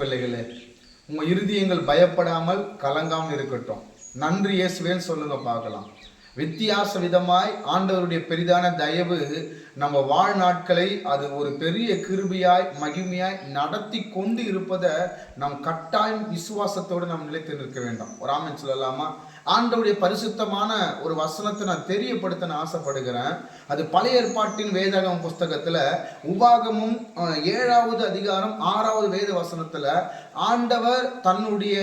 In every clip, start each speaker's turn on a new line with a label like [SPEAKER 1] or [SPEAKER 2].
[SPEAKER 1] பிள்ளைகளே உங்கள் இறுதியங்கள் பயப்படாமல் கலங்காமல் இருக்கட்டும். நன்றி இயேசுவேன்னு சொல்லுங்க பார்க்கலாம். வித்தியாச விதமாய் ஆண்டவருடைய பெரிதான தயவு நம்ம வாழ்நாட்களை அது ஒரு பெரிய கிருபியாய் மகிமையாய் நடத்தி கொண்டு இருப்பதை நம் கட்டாயம் விசுவாசத்தோடு நாம் நிலைத்து நிற்க வேண்டும். ஒரு ஆமன் சொல்லலாமா? ஆண்டவருடைய பரிசுத்தமான ஒரு வசனத்தை நான் தெரியப்படுத்த நான் ஆசைப்படுகிறேன். அது பழைய ஏற்பாட்டின் வேதாகம் புஸ்தகத்துல உபாகமும் ஏழாவது அதிகாரம் ஆறாவது வேத வசனத்துல ஆண்டவர் தன்னுடைய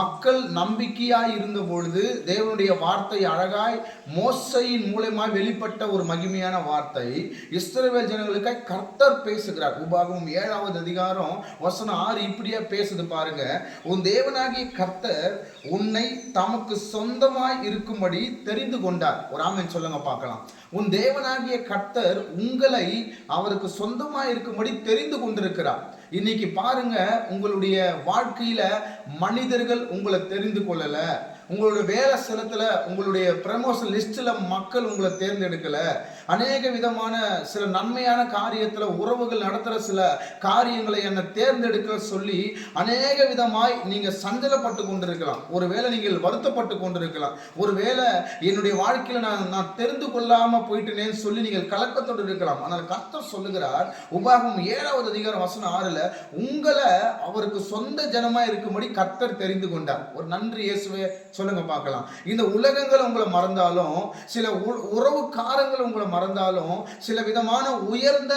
[SPEAKER 1] மக்கள் நம்பிக்கையாய் இருந்த பொழுது தேவனுடைய வார்த்தை அழகாய் மோசையின் மூலயமாய் வெளிப்பட்ட ஒரு மகிமையான வார்த்தை. இஸ்ரவேல் ஜனங்களுக்காய் கர்த்தர் பேசுகிறார். உபாகமும் ஏழாவது அதிகாரம் வசனம் ஆறு இப்படியே பேசுது பாருங்க. உன் தேவனாகிய கர்த்தர் உன்னை தமக்கு சொந்தமாய் இருக்கும்படி தெரிந்து கொண்டார். ஒரு ஆமன் சொல்லுங்க பார்க்கலாம். உன் தேவனாகிய கர்த்தர் உங்களை அவருக்கு சொந்தமாய் இருக்கும்படி தெரிந்து கொண்டிருக்கிறார். இன்னைக்கு பாருங்க உங்களுடைய வாழ்க்கையில மனிதர்கள் உங்களை தெரிந்து கொள்ளல. உங்களுடைய வேலை ஸ்தலத்துல உங்களுடைய ப்ரமோஷன் லிஸ்ட்டில் மக்கள் உங்களை தேர்ந்தெடுக்கலை. அநேக விதமான சில நன்மையான காரியத்தில் உறவுகள் நடத்துகிற சில காரியங்களை என்னை தேர்ந்தெடுக்க சொல்லி அநேக விதமாய் நீங்கள் சஞ்சலப்பட்டு கொண்டிருக்கலாம். ஒருவேளை நீங்கள் வருத்தப்பட்டு கொண்டிருக்கலாம். ஒருவேளை என்னுடைய வாழ்க்கையில் நான் நான் தெரிந்து கொள்ளாமல் போயிட்டேனேன்னு சொல்லி நீங்கள் கலக்கத்தோடு இருக்கலாம். ஆனால் கர்த்தர் சொல்லுகிறார் உபாகம் ஏழாவது அதிகாரம் வசனம் ஆறில் உங்களை அவருக்கு சொந்த ஜனமாக இருக்கும்படி கர்த்தர் தெரிந்து கொண்டார். ஒரு நன்றி இயேசுவே சொல்லுங்க பார்க்கலாம். இந்த உலகங்கள் உங்களை மறந்தாலும் சில உ- உறவுக்காரங்கள் உங்களை மறந்தாலும் சில விதமான உயர்ந்த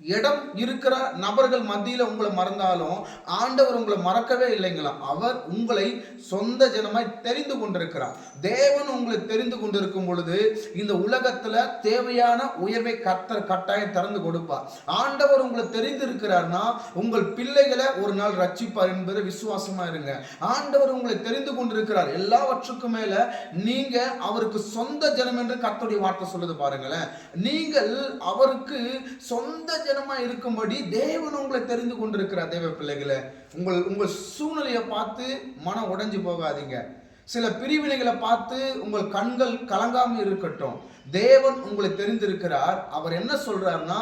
[SPEAKER 1] இடம் இருக்கிற நபர்கள் மத்தியில் உங்களை மறந்தாலும் ஆண்டவர் உங்களை மறக்கவே இல்லைங்களா அவர் உங்களை சொந்த ஜனமாய் தெரிந்து கொண்டிருக்கிறார். தேவன் உங்களை தெரிந்து கொண்டிருக்கும் பொழுது இந்த உலகத்தில் தேவையான உயர்வை கத்தர் கட்டாயம் திறந்து கொடுப்பார். ஆண்டவர் உங்களை தெரிந்திருக்கிறார்னா உங்கள் பிள்ளைகளை ஒரு நாள் ரட்சிப்பார் என்பது விசுவாசமா இருங்க. ஆண்டவர் உங்களை தெரிந்து கொண்டிருக்கிறார். எல்லாவற்றுக்கும் மேல நீங்க அவருக்கு சொந்த ஜனம் என்று கத்தோடைய வார்த்தை சொல்லுது பாருங்களேன். நீங்கள் அவருக்கு சொந்த ஜனமா இருக்கும்படி தேவன் உங்களை தெரிந்து கொண்டிருக்கிறார். தேவ பிள்ளைகளை உங்கள் உங்கள் சூழ்நிலையை பார்த்து மனம் உடைஞ்சு போகாதீங்க. சில பிரிவினைகளை பார்த்து உங்கள் கண்கள் கலங்காமல் இருக்கட்டும். தேவன் உங்களை தெரிந்திருக்கிறார். அவர் என்ன சொல்றாருன்னா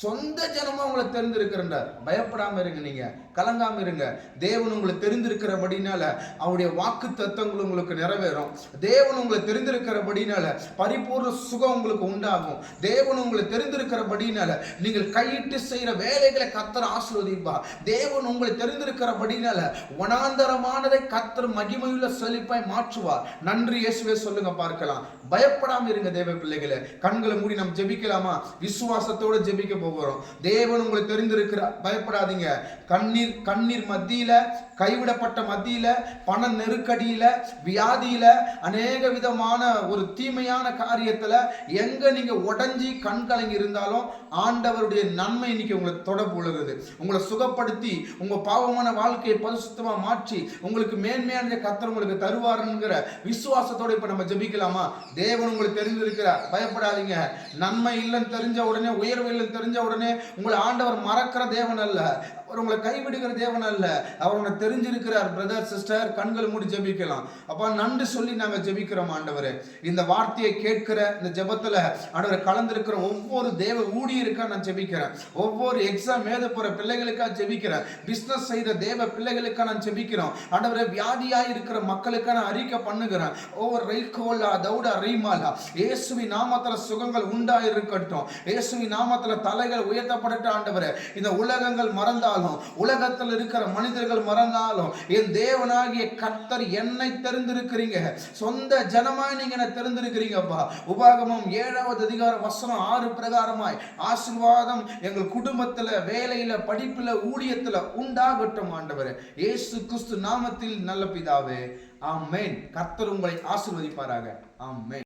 [SPEAKER 1] சொந்த ஜனமா உங்களை தெரிந்திருக்கிறார் பயப்படாம இருங்க நீங்க கலங்காம இருங்க. தேவன் உங்களை தெரிந்திருக்கிறபடினால அவருடைய வாக்கு தத்தங்கள் உங்களுக்கு நிறைவேறும். தேவன் உங்களை தெரிந்திருக்கிறபடினால பரிபூர்ண சுகம் உங்களுக்கு உண்டாகும். தேவன் உங்களை தெரிந்திருக்கிறபடினால நீங்கள் கையிட்டு செய்யற வேலைகளை கத்தர் ஆசீர்வதிப்பா தேவன் உங்களை தெரிந்திருக்கிறபடினால வனாந்தரமானதை கத்தர் மகிமையுள்ள செழிப்பாய் மாற்றுவார். நன்றி இயேசுவே சொல்லுங்க பார்க்கலாம். பயப்படாம இருங்க தேவ பிள்ளைகளை. கண்களை மூடி நம்ம ஜெபிக்கலாமா? விசுவாசத்தோட ஜெபிக்க போகிறோம். தேவன் உங்களை தெரிந்திருக்கிறார் பயப்படாதீங்க. கண்ணீர் கண்ணீர் மத்தியில கைவிடப்பட்ட மத்தியில பண நெருக்கடியில வியாதியில அநேக விதமான ஒரு தீமையான காரியத்துல எங்க நீங்க உடஞ்சி கண் கலங்கி இருந்தாலும் ஆண்டவருடைய நன்மை இன்னைக்கு உங்களை தொடர்பு உழுகுது உங்களை சுகப்படுத்தி உங்க பாவமான வாழ்க்கையை பரிசுத்தமா மாற்றி உங்களுக்கு மேன்மையான கத்தர் உங்களுக்கு தருவார். தருவாருங்கிற விசுவாசத்தோட இப்போ நம்ம ஜெபிக்கலாமா? தேவன் உங்களுக்கு தெரிந்திருக்கிறார். பயப்படாதீங்க. நன்மை இல்லைன்னு தெரிஞ்ச உடனே உயர்வு இல்லைன்னு தெரிஞ்ச உடனே உங்களை ஆண்டவர் மறக்கிற தேவன் அல்ல. அவர் உங்களை கைவிடுகிற தேவன் அல்ல. அவர் உங்களை தெரிஞ்சிருக்கிறார் பிரதர் சிஸ்டர் கண்கள் மூடி ஜெபிக்கலாம். அப்பா நன்றி சொல்லி நாங்கள் ஜெபிக்கிறோம் ஆண்டவர். இந்த வார்த்தையை கேட்கிற இந்த ஜெபத்தில் ஆண்டவர் கலந்துருக்கிற ஒவ்வொரு தேவ ஊழியருக்காக நான் ஜெபிக்கிறேன். ஒவ்வொரு எக்ஸாம் எழுத போகிற பிள்ளைகளுக்காக ஜெபிக்கிறேன். பிஸ்னஸ் செய்கிற தேவ பிள்ளைகளுக்காக நான் ஜெபிக்கிறோம். ஆண்டவரை வியாதியாக இருக்கிற மக்களுக்காக நான் அறிக்கை பண்ணுகிறேன். ஒவ்வொரு ரைகோலா தௌடா ரீமாலா. இயேசுவி நாமத்தில் சுகங்கள் உண்டாக இருக்கட்டும் இயேசுவி நாமத்தில் தலைகள் உயர்த்தப்படட்டும் ஆண்டவர். இந்த உலகங்கள் மறந்தாலும் உலகத்தில் இருக்கிற மனிதர்கள் மறந்தாலும் என் தேவனாகிய கர்த்தர் என்னை தெரிந்திருக்கிறீங்க. சொந்த ஜனமாய் நீங்க என்ன தெரிந்திருக்கிறீங்கப்பா. உபாகமம் ஏழாவது அதிகார வசனம் ஆறு பிரகாரமாய் ஆசிர்வாதம் எங்கள் குடும்பத்துல வேலையில படிப்புல ஊழியத்துல உண்டாகட்டும் ஆண்டவர். இயேசு கிறிஸ்து நாமத்தில் நல்ல பிதாவே. ஆமேன். கர்த்தர் உங்களை ஆசிர்வதிப்பாராக. ஆமேன்.